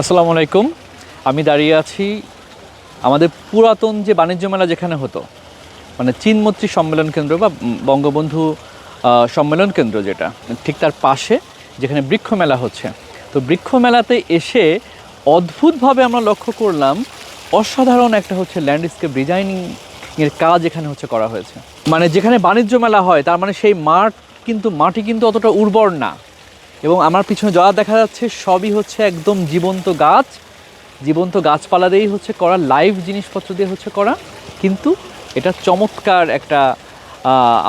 আসসালামু আলাইকুম। আমি দাঁড়িয়ে আছি আমাদের পুরাতন যে বাণিজ্য মেলা যেখানে হতো মানে চীনমৈত্রী সম্মেলন কেন্দ্র বা বঙ্গবন্ধু সম্মেলন কেন্দ্র যেটা, ঠিক তার পাশে যেখানে বৃক্ষ মেলা হচ্ছে। তো বৃক্ষ মেলাতে এসে অদ্ভুতভাবে আমরা লক্ষ্য করলাম, অসাধারণ একটা হচ্ছে ল্যান্ডস্কেপ ডিজাইনিং এর কাজ এখানে হচ্ছে করা হয়েছে। মানে যেখানে বাণিজ্য মেলা হয়, তার মানে সেই মাঠ কিন্তু, মাটি কিন্তু অতটা উর্বর না। এবং আমার পিছনে যা দেখা যাচ্ছে সবই হচ্ছে একদম জীবন্ত গাছ। জীবন্ত গাছপালা দিয়েই হচ্ছে করা লাইভ জিনিসপত্র দিয়ে হচ্ছে করা। কিন্তু এটা চমৎকার একটা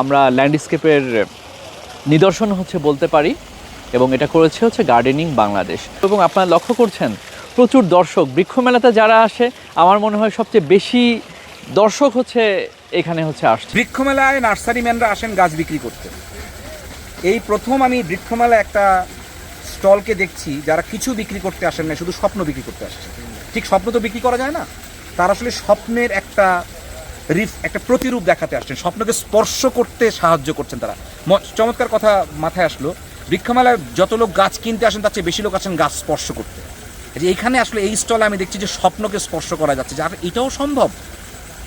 আমরা ল্যান্ডস্কেপের নিদর্শন হচ্ছে বলতে পারি এবং এটা করেছে হচ্ছে গার্ডেনিং বাংলাদেশ এবং আপনারা লক্ষ্য করছেন, প্রচুর দর্শক বৃক্ষ মেলাতে যারা আসে, আমার মনে হয় সবচেয়ে বেশি দর্শক হচ্ছে এখানে হচ্ছে আসছে। বৃক্ষমেলায় নার্সারি ম্যানরা আসেন গাছ বিক্রি করতে। এই প্রথম আমি বৃক্ষমেলা একটা স্টলকে দেখছি, যারা কিছু বিক্রি করতে আসেন না, শুধু স্বপ্ন বিক্রি করতে আসছে। ঠিক স্বপ্ন তো বিক্রি করা যায় না? তার আসলে স্বপ্নের একটা রিফ, একটা প্রতিরূপ দেখাতে আসছেন। স্বপ্নকে স্পর্শ করতে সাহায্য করছেন তারা। চমৎকার কথা মাথায় আসলো। বৃক্ষমেলায় যত লোক গাছ কিনতে আসেন, তার চেয়ে বেশি লোক আসেন গাছ স্পর্শ করতে। যে এখানে আসলে এই স্টলে আমি দেখছি যে স্বপ্নকে স্পর্শ করা যাচ্ছে যে এটাও সম্ভব।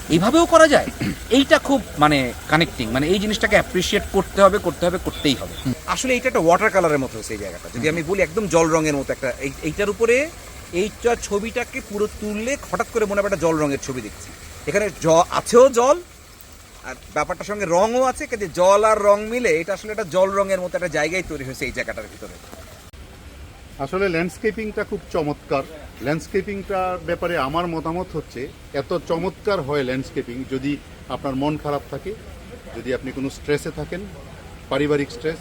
এইভাবেও করা যায়? এইটা খুব মানে কানেক্টিং মানে এই জিনিসটাকে অ্যাপ্রিসিয়েট করতে হবে করতে হবে করতেই হবে। আসলে এইটা একটা ওয়াটার কালারের মতো এই জায়গাটা। যদি আমি বলি একদম জল রঙের মতো একটা এই- এইটার উপরে এইটা ছবিটাকে পুরো তুললে হঠাৎ করে মনে হবে একটা জল রঙের ছবি দেখছি। এখানে জ আছেও জল আর ব্যাপারটার সঙ্গে রঙও আছে কিন্তু জল আর রং মিলে এটা আসলে একটা জল রঙের মতো একটা জায়গায় তৈরি হয়েছে এই জায়গাটার ভিতরে। আসলে ল্যান্ডস্কেপিংটা খুব চমৎকার। ল্যান্ডস্কেপিংটার ব্যাপারে আমার মতামত হচ্ছে এত চমৎকার হয় ল্যান্ডস্কেপিং যদি আপনার মন খারাপ থাকে যদি আপনি কোনো স্ট্রেসে থাকেন পারিবারিক স্ট্রেস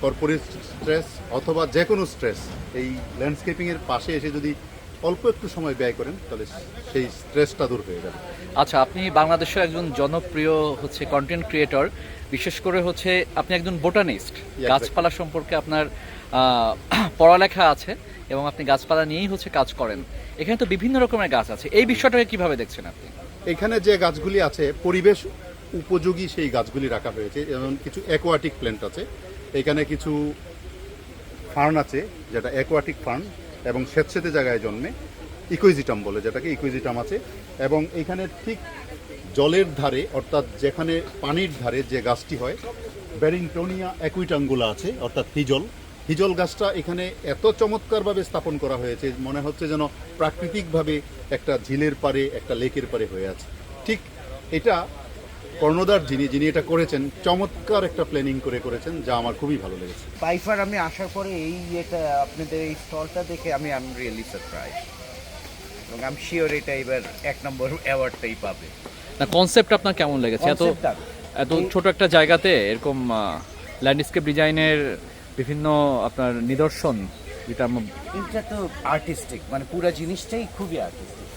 কর্পোরেট স্ট্রেস অথবা যে কোনো স্ট্রেস এই ল্যান্ডস্কেপিংয়ের পাশে এসে যদি অল্প একটু সময় ব্যয় করেন তাহলে সেই স্ট্রেসটা দূর হয়ে যাবে আচ্ছা আপনি বাংলাদেশের একজন জনপ্রিয় হচ্ছে কন্টেন্ট ক্রিয়েটর বিশেষ করে হচ্ছে আপনি একজন বোটানিস্ট. গাছপালা সম্পর্কে আপনার পড়ালেখা আছে এবং আপনি গাছপালা নিয়েই হচ্ছে কাজ করেন। এখানে তো বিভিন্ন রকমের গাছ আছে। এই বিষয়টাকে কীভাবে দেখছেন আপনি? এখানে যে গাছগুলি আছে, পরিবেশ উপযোগী সেই গাছগুলি রাখা হয়েছে। যেমন কিছু অ্যাকোয়াটিক প্ল্যান্ট আছে। এখানে কিছু ফার্ন আছে, যেটা অ্যাকোয়াটিক ফার্ন এবং স্বেচ্ছেতে জায়গায় জন্মে ইকুইজিটাম বলে যেটাকে ইকুইজিটাম আছে। এবং এখানে ঠিক জলের ধারে, অর্থাৎ যেখানে পানির ধারে যে গাছটি হয় ব্যারিংটোনিয়া অ্যাকুইটাঙ্গুলা আছে, অর্থাৎ হিজল হিজল গাছটা এখানে এত চমৎকারভাবে স্থাপন করা হয়েছে মনে হচ্ছে যেন প্রাকৃতিকভাবে একটা ঝিলের পারে একটা লেকের পারে হয়ে আছে। ঠিক এটা কর্ণদার যিনি যিনি এটা করেছেন চমৎকার একটা প্ল্যানিং করে করেছেন যা আমার খুবই ভালো লেগেছে। বাইফার আমি আসার পরে এই এটা আপনাদের এই স্টলটা দেখে আমি আই এম রিয়েলি সারপ্রাইজ এবং আই এম শিওর এটা এবার এক নম্বর অ্যাওয়ার্ডটাই পাবে। না কনসেপ্ট আপনার কেমন লেগেছে? এত এত ছোট একটা জায়গাতে এরকম ল্যান্ডস্কেপ ডিজাইনের বিভিন্ন আপনার নিদর্শন যেটা আমরা এটা তো আর্টিস্টিক মানে পুরো জিনিসটাই খুবই আর্টিস্টিক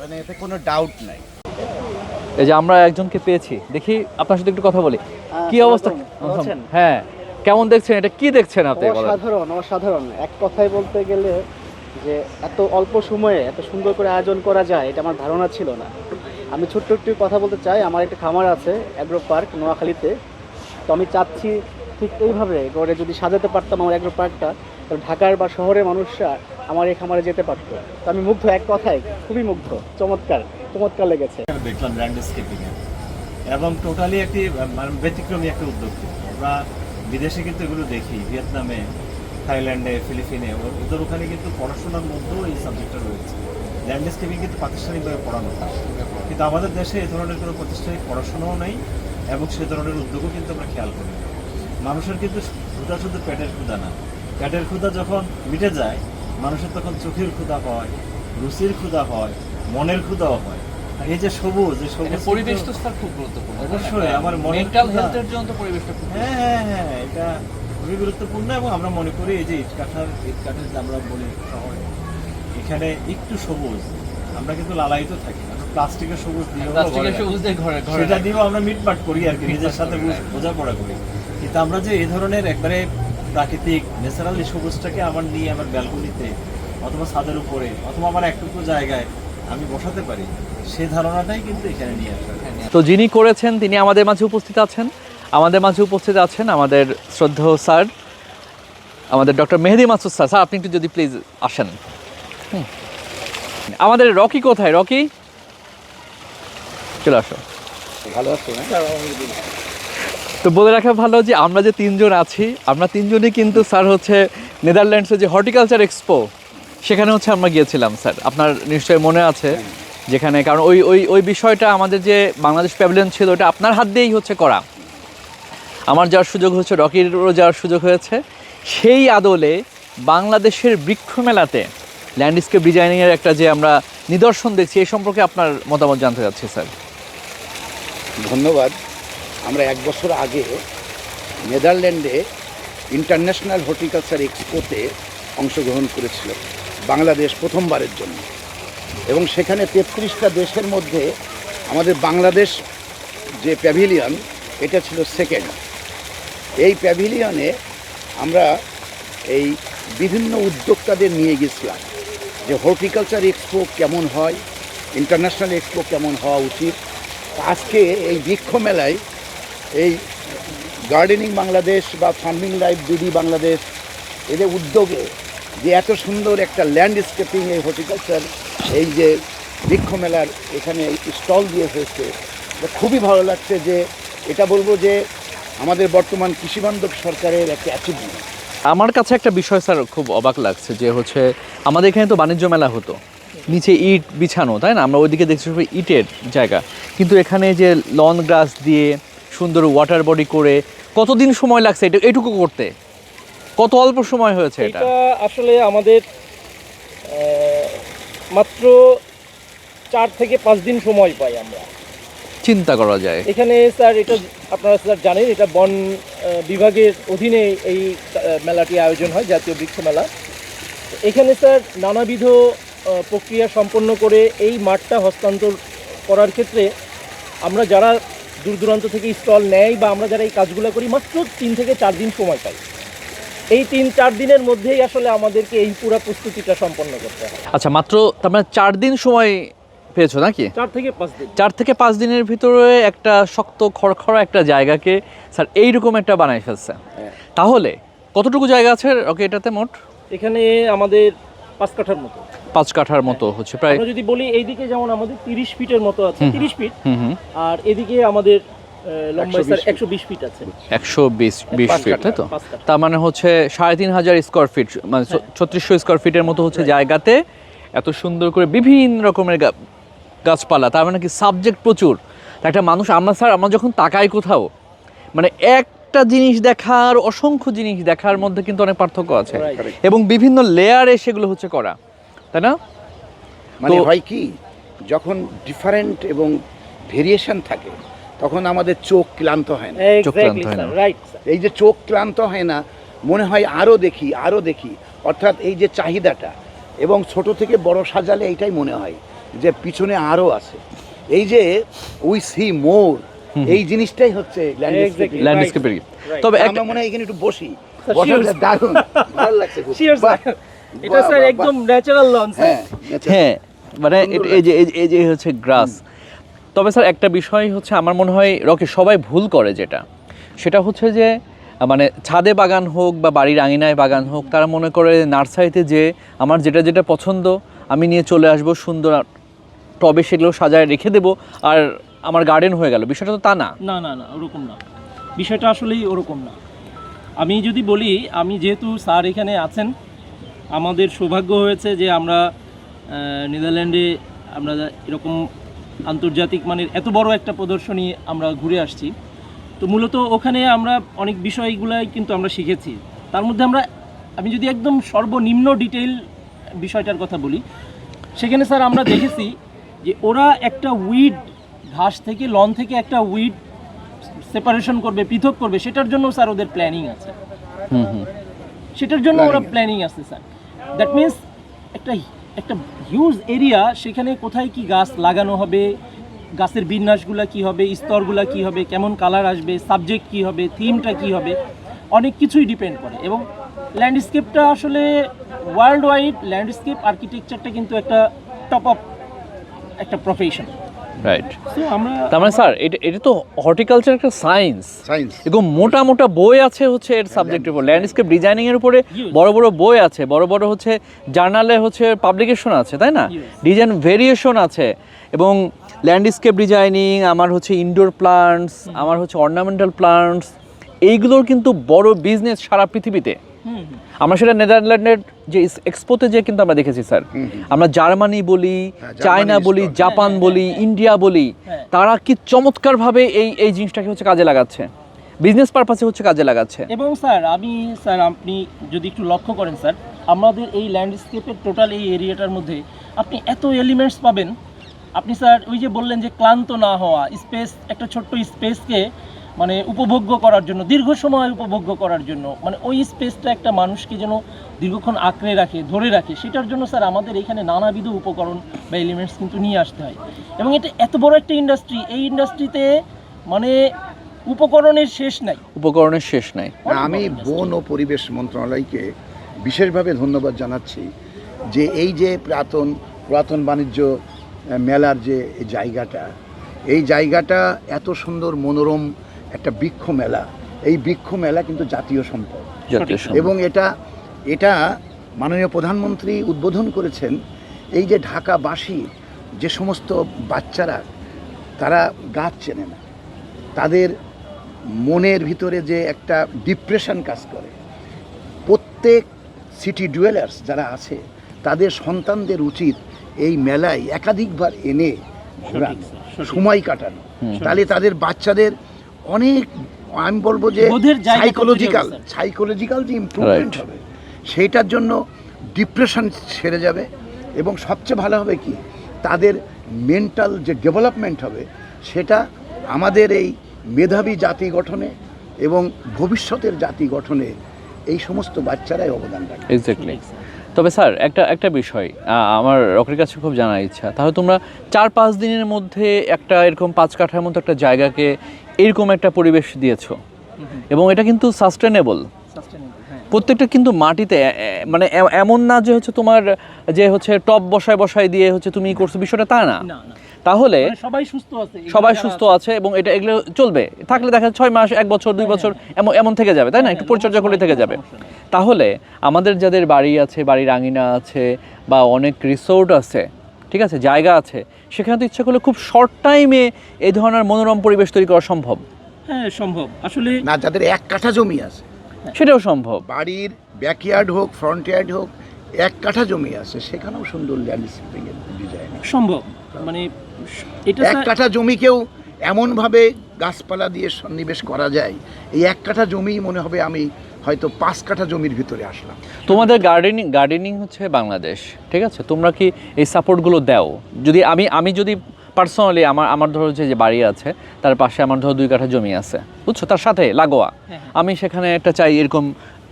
মানে এতে কোনো ডাউট নাই। এই যে আমরা একজনকে পেয়েছি দেখি আপনার সাথে একটু কথা বলি। কি অবস্থা? ভালো হ্যাঁ কেমন দেখছেন এটা? কি দেখছেন আপনি বলেন। অসাধারণ অসাধারণ। এক কথায় বলতে গেলে যে এত অল্প সময়ে এত সুন্দর করে আয়োজন করা যায় এটা আমার ধারণা ছিল না। আমি ছোট্ট একটু কথা বলতে চাই আমার একটা খামার আছে অ্যাগ্রো পার্ক নোয়াখালীতে। তো আমি চাচ্ছি ঠিক এইভাবে করে যদি সাজাতে পারতাম আমার অ্যাগ্রো পার্কটা, তাহলে ঢাকার বা শহরের মানুষরা আমার এই খামারে যেতে পারতো। তো আমি মুগ্ধ, এক কথায় খুবই মুগ্ধ, চমৎকার চমৎকার লেগেছে। দেখলাম ল্যান্ডস্কেপিং এবং টোটালি একটি মানে ব্যতিক্রমী একটা উদ্যোগ আমরা বিদেশে কিন্তু এগুলো দেখি, ভিয়েতনামে, থাইল্যান্ডে, ফিলিপিনে ওদের ওখানে কিন্তু পড়াশোনার মধ্যেও এই সাবজেক্টটা রয়েছে। ল্যান্ডস্কেপিং কিন্তু প্রাতিষ্ঠানিকভাবে পড়ানো হয়। কিন্তু আমাদের দেশে এ ধরনের কোনো প্রাতিষ্ঠানিক পড়াশোনাও নেই, এবং সে ধরনের উদ্যোগও কিন্তু আমরা খেয়াল করি। মানুষের কিন্তু ক্ষুধা শুধু পেটের ক্ষুধা না। পেটের ক্ষুধা যখন মিটে যায় মানুষের তখন চোখের ক্ষুধা হয় রুচির ক্ষুধা হয় মনের ক্ষুধাও হয়। এই যে সবুজ এই সবুজ পরিবেশ তো স্যার খুব গুরুত্বপূর্ণ। অবশ্যই, আমার মেন্টাল হেলথের জন্য তো পরিবেশটা খুব হ্যাঁ হ্যাঁ হ্যাঁ এটা খুবই গুরুত্বপূর্ণ এবং আমরা মনে করি এই যে ইট কাঠার ইট যে আমরা বলি শহরে এখানে একটু সবুজ। আমরা কিন্তু লালায়িত থাকি প্লাস্টিকের সবুজ দিয়ে সেটা দিয়েও আমরা মিটমাট করি আর কি নিজের সাথে বোঝাপড়া করি। কিন্তু আমরা যে এই ধরনের একবারে প্রাকৃতিক ন্যাচারালি সবুজটাকে আমার নিয়ে আমার ব্যালকনিতে অথবা ছাদের উপরে অথবা আমার একটুকু জায়গায় আমি বসাতে পারি সে ধারণাটাই কিন্তু এখানে নিয়ে আসা তো যিনি করেছেন তিনি আমাদের মাঝে উপস্থিত আছেন। আমাদের মাঝে উপস্থিত আছেন আমাদের শ্রদ্ধেয় স্যার আমাদের doctor Mehedi Masud sir. Sir আপনি একটু যদি প্লিজ আসেন। আমাদের রকি কোথায়? রকি? চলে আসো। ভালো আছে তো বলে রাখা ভালো যে আমরা যে তিনজন আছি, আমরা তিনজনই কিন্তু স্যার হচ্ছে নেদারল্যান্ডসের যে হর্টিকালচার এক্সপো, সেখানে হচ্ছে আমরা গিয়েছিলাম স্যার। আপনার নিশ্চয়ই মনে আছে, যেখানে কারণ ওই ওই ওই বিষয়টা আমাদের যে বাংলাদেশ প্যাভিলিয়ন ছিল, ওটা আপনার হাত দিয়েই হচ্ছে করা। আমার যাওয়ার সুযোগ হচ্ছে রকিরও যাওয়ার সুযোগ হয়েছে। সেই আদলে বাংলাদেশের বৃক্ষ মেলাতে ল্যান্ডস্কেপ ডিজাইনিংয়ের একটা যে আমরা নিদর্শন দেখছি এই সম্পর্কে আপনার মতামত জানতে চাচ্ছি, স্যার। ধন্যবাদ। আমরা এক বছর আগে নেদারল্যান্ডে ইন্টারন্যাশনাল হর্টিকালচার এক্সপোতে অংশগ্রহণ করেছিল, বাংলাদেশ প্রথমবারের জন্য। এবং সেখানে তেত্রিশটা দেশের মধ্যে আমাদের বাংলাদেশ যে প্যাভিলিয়ন, এটা ছিল সেকেন্ড। এই প্যাভিলিয়নে আমরা এই বিভিন্ন উদ্যোক্তাদের নিয়ে গেছিলাম যে হর্টিকালচার এক্সপো কেমন হয়, ইন্টারন্যাশনাল এক্সপো কেমন হওয়া উচিত। আজকে এই বৃক্ষ মেলায় এই গার্ডেনিং বাংলাদেশ বা ফার্মিং লাইফ দিদি বাংলাদেশ, এদের উদ্যোগে যে এত সুন্দর একটা ল্যান্ডস্কেপিং এই হর্টিকালচার, এই যে বৃক্ষ মেলার এখানে স্টল দিয়ে হয়েছে খুবই ভালো লাগছে যে এটা বলব যে আমাদের বর্তমান কৃষিবান্ধব সরকারের একটা অ্যাচিভমেন্ট আমার কাছে একটা বিষয় স্যার খুব অবাক লাগছে যে হচ্ছে আমাদের এখানে তো বাণিজ্য মেলা হতো, নিচে ইট বিছানো, তাই না? আমরা ওইদিকে দেখছি ইটের জায়গা। কিন্তু এখানে যে লন গ্রাস দিয়ে সুন্দর ওয়াটার বডি করে কতদিন সময় লাগছে এটা এটুকু করতে? কত অল্প সময় হয়েছে এটা? আসলে আমাদের মাত্র চার থেকে পাঁচ দিন সময় পাই আমরা। চিন্তা করা যায়। এখানে স্যার এটা আপনারা স্যার জানেন এটা বন বিভাগের অধীনে এই মেলাটি আয়োজন হয় জাতীয় বৃক্ষ মেলা। এখানে স্যার নানাবিধ প্রক্রিয়া সম্পন্ন করে এই মাঠটা হস্তান্তর করার ক্ষেত্রে আমরা যারা দূর দূরান্ত থেকে স্টল নেয় বা আমরা যারা এই কাজগুলো করি মাত্র তিন থেকে চার দিন সময় পাই। এই তিন চার দিনের মধ্যেই আসলে আমাদেরকে এই পুরো প্রস্তুতিটা সম্পন্ন করতে হয়। আচ্ছা মাত্র তার মানে চার দিন সময় পেয়েছ নাকি? চার থেকে পাঁচ দিন। চার থেকে পাঁচ দিনের ভিতরে একটা শক্ত খড়খড়া একটা জায়গাকে স্যার এইরকম একটা বানাই ফেলছে। তাহলে কতটুকু জায়গা আছে ওকে এটাতে মোট? এখানে আমাদের পাঁচ কাঠার মতো। পাঁচ কাঠার মতো হচ্ছে প্রায় আমরা যদি বলি এইদিকে যেমন আমাদের তিরিশ ফিটের মতো আছে তিরিশ ফিট আর এদিকে আমাদের আহ, লম্বাই স্যার 120 একশো বিশ ফিট আছে। একশো বিশ বিশ পাঁচ ফিট কাঠা, তাই তো? পাঁচ কাঠা। তার মানে হচ্ছে সাড়ে তিন হাজার স্কোয়ার ফিট মানে ছত্রিশশো স্কোয়ার ফিটের মতো হচ্ছে জায়গাতে এত সুন্দর করে বিভিন্ন রকমের গাছপালা তার মানে কি সাবজেক্ট প্রচুর। একটা মানুষ আমরা স্যার আমরা যখন তাকাই কোথাও মানে একটা জিনিস দেখার অসংখ্য জিনিস দেখার মধ্যে কিন্তু অনেক পার্থক্য আছে। এবং বিভিন্ন লেয়ারে সেগুলো হচ্ছে করা। তাই না? মানে হয় কি যখন ডিফারেন্ট এবং ভেরিয়েশন থাকে তখন আমাদের চোখ ক্লান্ত হয় না। এক্স্যাক্টলি হয় না। স্যার রাইট স্যার এই যে চোখ ক্লান্ত হয় না মনে হয় আরও দেখি আরও দেখি অর্থাৎ এই যে চাহিদাটা এবং ছোট থেকে বড় সাজালে এইটাই মনে হয় যে পিছনে আরও আছে। এই যে উই সি মোর এই জিনিসটাই হচ্ছে ল্যান্ডস্কেপের তবে একটা আমরা মনে হয় এখানে একটু বসি। বসার দারুণ। ভালো লাগছে এটা স্যার একদম ন্যাচারাল লন হ্যাঁ হ্যাঁ মানে এই যে এই যে- এই যে হচ্ছে গ্রাস তবে স্যার একটা বিষয় হচ্ছে আমার মনে হয় রকি সবাই ভুল করে যেটা। সেটা হচ্ছে যে মানে ছাদে বাগান হোক বা বাড়ির আঙিনায় বাগান হোক তারা মনে করে নার্সারিতে যে আমার যেটা যেটা পছন্দ আমি নিয়ে চলে আসব সুন্দর টবে সেগুলো সাজায় রেখে দেবো আর আমার গার্ডেন হয়ে গেল। বিষয়টা তো তা না। না না না ওরকম না। বিষয়টা আসলেই ওরকম না। আমি যদি বলি আমি যেহেতু স্যার এখানে আছেন আমাদের সৌভাগ্য হয়েছে যে আমরা নেদারল্যান্ডে আমরা এরকম আন্তর্জাতিক মানের এত বড় একটা প্রদর্শনী আমরা ঘুরে আসছি। তো মূলত ওখানে আমরা অনেক বিষয়গুলাই কিন্তু আমরা শিখেছি। তার মধ্যে আমরা আমি যদি একদম সর্বনিম্ন ডিটেইল বিষয়টার কথা বলি সেখানে স্যার আমরা দেখেছি যে ওরা একটা উইড ঘাস থেকে লন থেকে একটা উইড সেপারেশন করবে পৃথক করবে সেটার জন্য স্যার ওদের প্ল্যানিং আছে। হুম হুম। সেটার জন্য ওরা প্ল্যানিং আছে স্যার। দ্যাট মিন্স একটা একটা হিউজ এরিয়া সেখানে কোথায় কি গাছ লাগানো হবে, গাছের বিন্যাসগুলো কি হবে, স্তরগুলো কি হবে, কেমন কালার আসবে সাবজেক্ট কি হবে থিমটা কি হবে, অনেক কিছুই ডিপেন্ড করে। এবং ল্যান্ডস্কেপটা আসলে ওয়ার্ল্ড ওয়াইড ল্যান্ডস্কেপ আর্কিটেকচারটা কিন্তু একটা টপ অফ একটা প্রফেশন রাইট তার মানে স্যার এটা এটা তো হর্টিকালচার একটা সায়েন্স। সায়েন্স এরকম মোটা মোটা বই আছে হচ্ছে এর সাবজেক্টের উপর। ল্যান্ডস্কেপ ডিজাইনিং এর উপরে বড় বড় বই আছে বড় বড় হচ্ছে জার্নালে হচ্ছে পাবলিকেশন আছে তাই না? ডিজাইন ভেরিয়েশন আছে। এবং ল্যান্ডস্কেপ ডিজাইনিং আমার হচ্ছে ইনডোর প্লান্টস আমার হচ্ছে অর্নামেন্টাল প্লান্টস এইগুলোর কিন্তু বড় বিজনেস সারা পৃথিবীতে। আমরা সেটা নেদারল্যান্ডের যে এক্সপোতে যে কিন্তু আমরা দেখেছি স্যার। আমরা জার্মানি বলি চায়না বলি জাপান বলি ইন্ডিয়া বলি তারা কি চমৎকারভাবে এই এই জিনিসটাকে হচ্ছে কাজে লাগাচ্ছে? বিজনেস পারপাসে হচ্ছে কাজে লাগাচ্ছে। এবং স্যার আমি স্যার আপনি যদি একটু লক্ষ্য করেন স্যার আমাদের এই ল্যান্ডস্কেপের টোটাল এই এরিয়াটার মধ্যে আপনি এত এলিমেন্টস পাবেন। আপনি স্যার ওই যে বললেন যে ক্লান্ত না হওয়া স্পেস একটা ছোট্ট স্পেসকে মানে উপভোগ্য করার জন্য দীর্ঘ সময় উপভোগ্য করার জন্য মানে ওই স্পেসটা একটা মানুষকে যেন দীর্ঘক্ষণ আঁকড়ে রাখে ধরে রাখে সেটার জন্য স্যার আমাদের এখানে নানাবিধ উপকরণ বা এলিমেন্টস কিন্তু নিয়ে আসতে হয়। এবং এটা এত বড় একটা ইন্ডাস্ট্রি এই ইন্ডাস্ট্রিতে মানে উপকরণের শেষ নাই। উপকরণের শেষ নাই। আমি বন ও পরিবেশ মন্ত্রণালয়কে বিশেষভাবে ধন্যবাদ জানাচ্ছি যে এই যে পুরাতন পুরাতন বাণিজ্য মেলার যে জায়গাটা এই জায়গাটা এত সুন্দর মনোরম একটা বৃক্ষ মেলা। এই বৃক্ষ মেলা কিন্তু জাতীয় সম্পদ। এবং এটা এটা মাননীয় প্রধানমন্ত্রী উদ্বোধন করেছেন এই যে ঢাকাবাসী যে সমস্ত বাচ্চারা তারা গাছ চেনে না। তাদের মনের ভিতরে যে একটা ডিপ্রেশন কাজ করে। প্রত্যেক সিটি ডুয়েলার্স যারা আছে তাদের সন্তানদের উচিত এই মেলায় একাধিকবার এনে ঘোরানো সময় কাটানো। তাহলে তাদের বাচ্চাদের অনেক আমি বলব যে সাইকোলজিক্যাল সাইকোলজিক্যাল যে ইমপ্রুভমেন্ট. হবে সেইটার জন্য ডিপ্রেশন সেরে যাবে এবং সবচেয়ে ভালো হবে কি তাদের মেন্টাল যে ডেভেলপমেন্ট হবে সেটা আমাদের এই মেধাবী জাতি গঠনে এবং ভবিষ্যতের জাতি গঠনে এই সমস্ত বাচ্চারাই অবদান রাখে। এক্স্যাক্টলি তবে স্যার একটা একটা বিষয় আমার রকের কাছে খুব জানার ইচ্ছা। তাহলে তোমরা চার পাঁচ দিনের মধ্যে একটা এরকম পাঁচ কাঠার মতো একটা জায়গাকে এরকম একটা পরিবেশ দিয়েছ। এবং এটা কিন্তু সাস্টেনেবল হ্যাঁ। প্রত্যেকটা কিন্তু মাটিতে মানে এমন না যে হচ্ছে তোমার যে হচ্ছে টপ বসায় বসায় দিয়ে হচ্ছে তুমি করছ বিষয়টা তা না। তাহলে মানে সবাই সুস্থ আছে সবাই সুস্থ আছে। এবং এটা এগুলো চলবে। থাকলে দেখা ছয় মাস এক বছর দুই বছর এমন এমন থেকে যাবে তাই না? একটু পরিচর্যা করলে থেকে যাবে। তাহলে আমাদের যাদের বাড়ি আছে বাড়ির আঙিনা আছে বা অনেক রিসোর্ট আছে ঠিক আছে জায়গা আছে সেখানে তো ইচ্ছা করলে খুব শর্ট টাইমে এই ধরনের মনোরম পরিবেশ তৈরি করা সম্ভব। হ্যাঁ সম্ভব। আসলে না যাদের এক কাঠা জমি আছে সেটাও সম্ভব। বাড়ির ব্যাকইয়ার্ড হোক ফ্রন্ট ইয়ার্ড হোক এক কাঠা জমি আছে সেখানেও সুন্দর ল্যান্ডস্কেপিং ডিজাইন সম্ভব। মানে এটা এক কাঠা জমিকেও এমনভাবে গাছপালা দিয়ে সন্নিবেশ করা যায় এই এক কাঠা জমি মনে হবে আমি হয়তো পাঁচ কাঠা জমির ভিতরে আসলাম। তোমাদের গার্ডেনিং গার্ডেনিং হচ্ছে বাংলাদেশ ঠিক আছে? তোমরা কি এই সাপোর্টগুলো দাও? যদি আমি আমি যদি পার্সোনালি আমার আমার ধরো যে যে বাড়ি আছে তার পাশে আমার ধরো দুই কাঠা জমি আছে বুঝছ? তার সাথে লাগোয়া। আমি সেখানে একটা চাই এরকম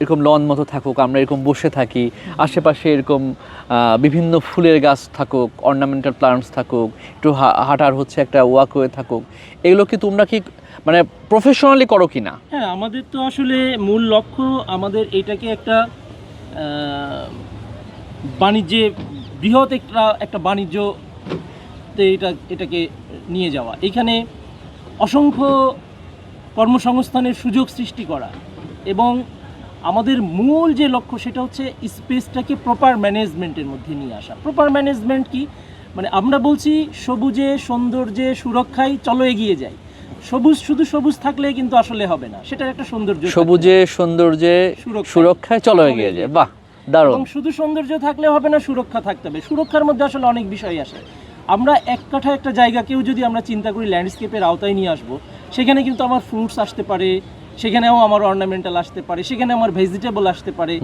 এরকম লন মতো থাকুক আমরা এরকম বসে থাকি আশেপাশে এরকম বিভিন্ন ফুলের গাছ থাকুক অর্নামেন্টাল প্লান্টস থাকুক একটু হাঁটার হচ্ছে একটা ওয়াকওয়ে থাকুক এগুলো কি তোমরা কি মানে প্রফেশনালি করো কি না হ্যাঁ আমাদের তো আসলে মূল লক্ষ্য আমাদের এটাকে একটা বাণিজ্যে, বৃহৎ একটা একটা বাণিজ্যতে এটা, এটাকে নিয়ে যাওয়া। এখানে অসংখ্য কর্মসংস্থানের সুযোগ সৃষ্টি করা এবং আমাদের মূল যে লক্ষ্য সেটা হচ্ছে স্পেসটাকে প্রপার ম্যানেজমেন্টের মধ্যে নিয়ে আসা। প্রপার ম্যানেজমেন্ট কি? মানে আমরা বলছি সবুজে, সৌন্দর্যে, সুরক্ষায় চলো এগিয়ে যাই। সবুজ শুধু সবুজ থাকলে কিন্তু আসলে হবে না। সেটার একটা সৌন্দর্য সবুজে সৌন্দর্যে সুরক্ষায়। চলো এগিয়ে যায় বাহ দারুণ। শুধু সৌন্দর্য থাকলে হবে না সুরক্ষা থাকতে হবে। সুরক্ষার মধ্যে আসলে অনেক বিষয় আসে। আমরা এক কাঠা একটা জায়গাকেও যদি আমরা চিন্তা করি ল্যান্ডস্কেপের আওতায় নিয়ে আসব সেখানে কিন্তু আমার ফ্রুটস আসতে পারে সেখানেও আমার অর্নামেন্টাল আসতে পারে সেখানে আমার ভেজিটেবল আসতে পারে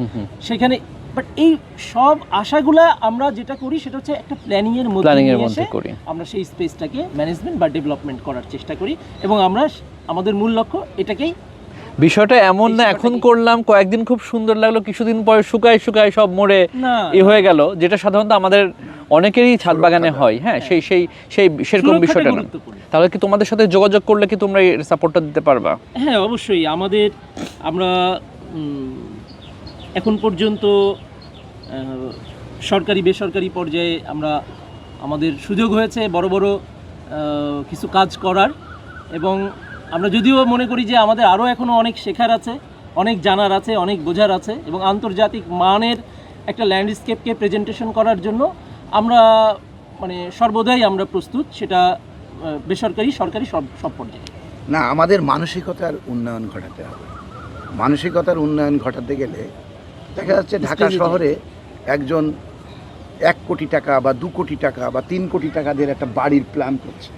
সেখানে বাট এই সব আশাগুলা আমরা যেটা করি সেটা হচ্ছে একটা প্ল্যানিং এর মধ্যে Planning এর মধ্যে করি। আমরা সেই স্পেসটাকে ম্যানেজমেন্ট বা ডেভেলপমেন্ট করার চেষ্টা করি এবং আমরা আমাদের মূল লক্ষ্য এটাকেই বিষয়টা এমন না এখন করলাম কয়েকদিন খুব সুন্দর লাগল কিছুদিন পরে শুকায় শুকায় সব মরে এ হয়ে গেল যেটা সাধারণত আমাদের অনেকেরই ছাদ বাগানে হয় হ্যাঁ সেই সেই সেই সেরকম বিষয়টা না। তাহলে কি তোমাদের সাথে যোগাযোগ করলে কি তোমরা এই সাপোর্টটা দিতে পারবা? হ্যাঁ অবশ্যই। আমাদের আমরা এখন পর্যন্ত সরকারি, বেসরকারি পর্যায়ে আমরা আমাদের সুযোগ হয়েছে বড় বড় কিছু কাজ করার এবং আমরা যদিও মনে করি যে আমাদের আরও এখনও অনেক শেখার আছে, অনেক জানার আছে, অনেক বোঝার আছে এবং আন্তর্জাতিক মানের একটা ল্যান্ডস্কেপকে প্রেজেন্টেশন করার জন্য আমরা মানে সর্বদাই আমরা প্রস্তুত, সেটা বেসরকারি, সরকারি সব সব পর্যায়ে। না, আমাদের মানসিকতার উন্নয়ন ঘটাতে হবে। মানসিকতার উন্নয়ন ঘটাতে গেলে দেখা যাচ্ছে ঢাকা শহরে একজন এক কোটি টাকা বা দু কোটি টাকা বা তিন কোটি টাকা দিয়ে একটা বাড়ির প্ল্যান করছে।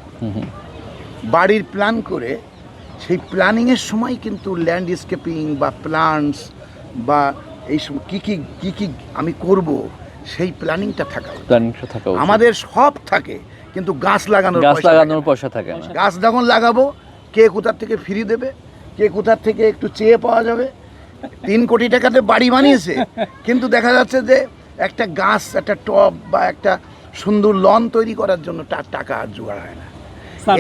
বাড়ির প্ল্যান করে সেই প্ল্যানিংয়ের সময় কিন্তু ল্যান্ডস্কেপিং বা প্লান্টস বা এই সব কী কী কী কী আমি করব সেই প্ল্যানিংটা থাকা প্ল্যানিংটা থাকা আমাদের সব থাকে কিন্তু গাছ লাগানোর গাছ লাগানোর পয়সা থাকে না। গাছ যখন লাগাবো কে কোথার থেকে ফ্রি দেবে কে কোথার থেকে একটু চেয়ে পাওয়া যাবে তিন কোটি টাকাতে বাড়ি বানিয়েছে। কিন্তু দেখা যাচ্ছে যে একটা গাছ একটা টব বা একটা সুন্দর লন তৈরি করার জন্য তার টাকা আর জোগাড় হয় না।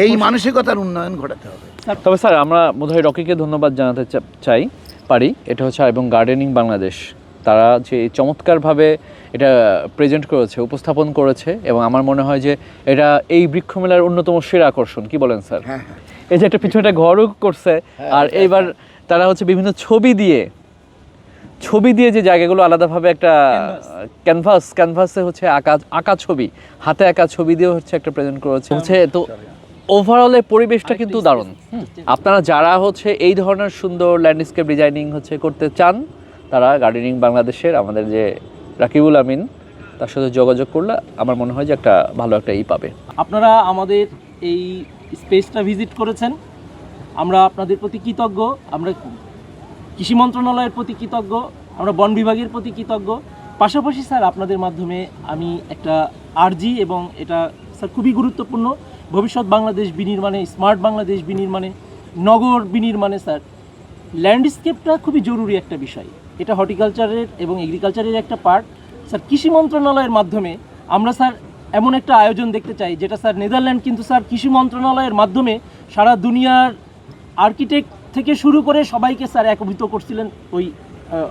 এই মানসিকতার উন্নয়ন ঘটাতে হবে। তবে স্যার আমরা বোধহয় রকিকে ধন্যবাদ জানাতে চাই পারি। এটা হচ্ছে এবং গার্ডেনিং বাংলাদেশ তারা যে চমৎকারভাবে এটা প্রেজেন্ট করেছে উপস্থাপন করেছে এবং আমার মনে হয় যে এটা এই বৃক্ষমেলার অন্যতম সেরা আকর্ষণ। কি বলেন স্যার? হ্যাঁ হ্যাঁ। এই যে একটা পিছনে একটা ঘরও করছে আর এইবার তারা হচ্ছে বিভিন্ন ছবি দিয়ে ছবি দিয়ে যে জায়গাগুলো আলাদাভাবে একটা ক্যানভাস ক্যানভাসে হচ্ছে আঁকা আঁকা ছবি হাতে আঁকা ছবি দিয়ে হচ্ছে একটা প্রেজেন্ট করেছে। হচ্ছে তো ওভারঅলে পরিবেশটা কিন্তু দারুণ। আপনারা যারা হচ্ছে এই ধরনের সুন্দর ল্যান্ডস্কেপ ডিজাইনিং হচ্ছে করতে চান তারা গার্ডেনিং বাংলাদেশের আমাদের যে রাকিবুল আমিন তার সাথে যোগাযোগ করলে আমার মনে হয় যে একটা ভালো একটা ই পাবে। আপনারা আমাদের এই স্পেসটা ভিজিট করেছেন। আমরা আপনাদের প্রতি কৃতজ্ঞ, আমরা কৃষি মন্ত্রণালয়ের প্রতি কৃতজ্ঞ, আমরা বন বিভাগের প্রতি কৃতজ্ঞ। পাশাপাশি স্যার, আপনাদের মাধ্যমে আমি একটা আরজি এবং এটা, স্যার, খুবই গুরুত্বপূর্ণ, ভবিষ্যৎ বাংলাদেশ বিনির্মাণে, স্মার্ট বাংলাদেশ বিনির্মাণে, নগর বিনির্মাণে, স্যার, ল্যান্ডস্কেপটা খুবই জরুরি একটা বিষয়। এটা হর্টিকালচারের এবং এগ্রিকালচারের একটা পার্ট স্যার, কৃষি মন্ত্রণালয়ের মাধ্যমে আমরা, স্যার এমন একটা আয়োজন দেখতে চাই যেটা স্যার নেদারল্যান্ড কিন্তু স্যার কৃষি মন্ত্রণালয়ের মাধ্যমে সারা দুনিয়ার আর্কিটেক্ট থেকে শুরু করে সবাইকে স্যার একভূত করছিলেন ওই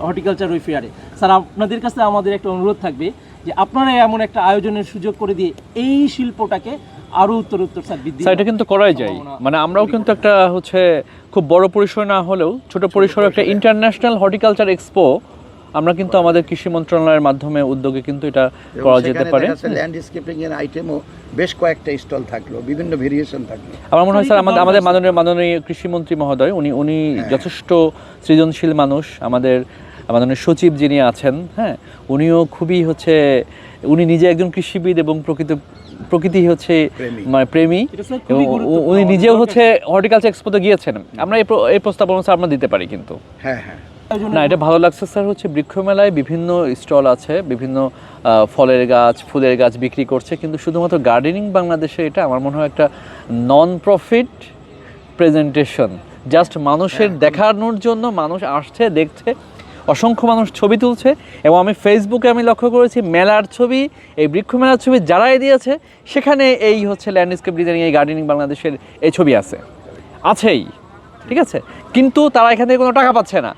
হর্টিকালচার ওই ফেয়ারে। স্যার আপনাদের কাছে আমাদের একটা অনুরোধ থাকবে যে আপনারা এমন একটা আয়োজনের সুযোগ করে দিয়ে এই শিল্পটাকে আরও উত্তর উত্তর স্যার বৃদ্ধি স্যার এটা কিন্তু করাই যায়। মানে আমরাও কিন্তু একটা হচ্ছে খুব বড় পরিসর না হলেও ছোট পরিসরে একটা ইন্টারন্যাশনাল হর্টিকালচার এক্সপো আমরা কিন্তু আমাদের কৃষি মন্ত্রণালয়ের মাধ্যমে উদ্যোগে কিন্তু এটা করা যেতে পারে। ল্যান্ডস্কেপিং এর আইটেমও বেশ কয়েকটা স্টল থাকল বিভিন্ন ভেরিয়েশন থাকল। আমার মনে হয় স্যার আমাদের আমাদের মাননীয় মাননীয় কৃষিমন্ত্রী মহোদয় উনি উনি যথেষ্ট সৃজনশীল মানুষ আমাদের মাননীয় সচিব যিনি আছেন হ্যাঁ উনিও খুবই হচ্ছে উনি নিজে একজন কৃষিবিদ এবং প্রকৃত প্রকৃতি হচ্ছে প্রেমী। মানে প্রেমী এবং উনি নিজেও হচ্ছে হর্টিকালচার এক্সপোতে গিয়েছেন। আমরা এই প্র- এই প্রস্তাবনা স্যার আমরা দিতে পারি কিন্তু। হ্যাঁ হ্যাঁ। না এটা ভালো লাগছে স্যার হচ্ছে বৃক্ষমেলায় বিভিন্ন স্টল আছে বিভিন্ন ফলের গাছ ফুলের গাছ বিক্রি করছে কিন্তু শুধুমাত্র গার্ডেনিং বাংলাদেশে এটা আমার মনে হয় একটা নন প্রফিট প্রেজেন্টেশন জাস্ট মানুষের দেখানোর জন্য মানুষ আসছে দেখছে অসংখ্য মানুষ ছবি তুলছে এবং আমি ফেসবুকে আমি লক্ষ্য করেছি মেলার ছবি এই বৃক্ষ মেলার ছবি যারাই দিয়েছে সেখানে এই হচ্ছে ল্যান্ডস্কেপ ডিজাইনিং এই গার্ডেনিং বাংলাদেশের এই ছবি আছে। আছেই ঠিক আছে? কিন্তু তারা এখান থেকে কোনো টাকা পাচ্ছে না।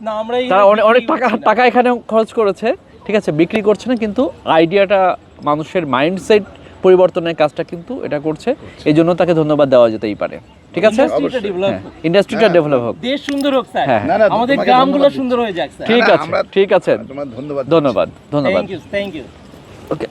না আমরা তারা অনেক টাকা টাকা এখানে খরচ করেছে ঠিক আছে বিক্রি করছে না কিন্তু আইডিয়াটা মানুষের মাইন্ডসেট পরিবর্তনের কাজটা কিন্তু এটা করছে এই জন্য তাকে ধন্যবাদ দেওয়া যেতেই পারে ঠিক আছে? ইন্ডাস্ট্রিটা ডেভেলপ হোক। ইন্ডাস্ট্রিটা ডেভেলপ হোক। দেশ সুন্দর হোক স্যার। হ্যাঁ, আমাদের গ্রামগুলো সুন্দর হয়ে যাক স্যার। ঠিক আছে। ঠিক আছে ধন্যবাদ ধন্যবাদ ধন্যবাদ। Thank you thank you okay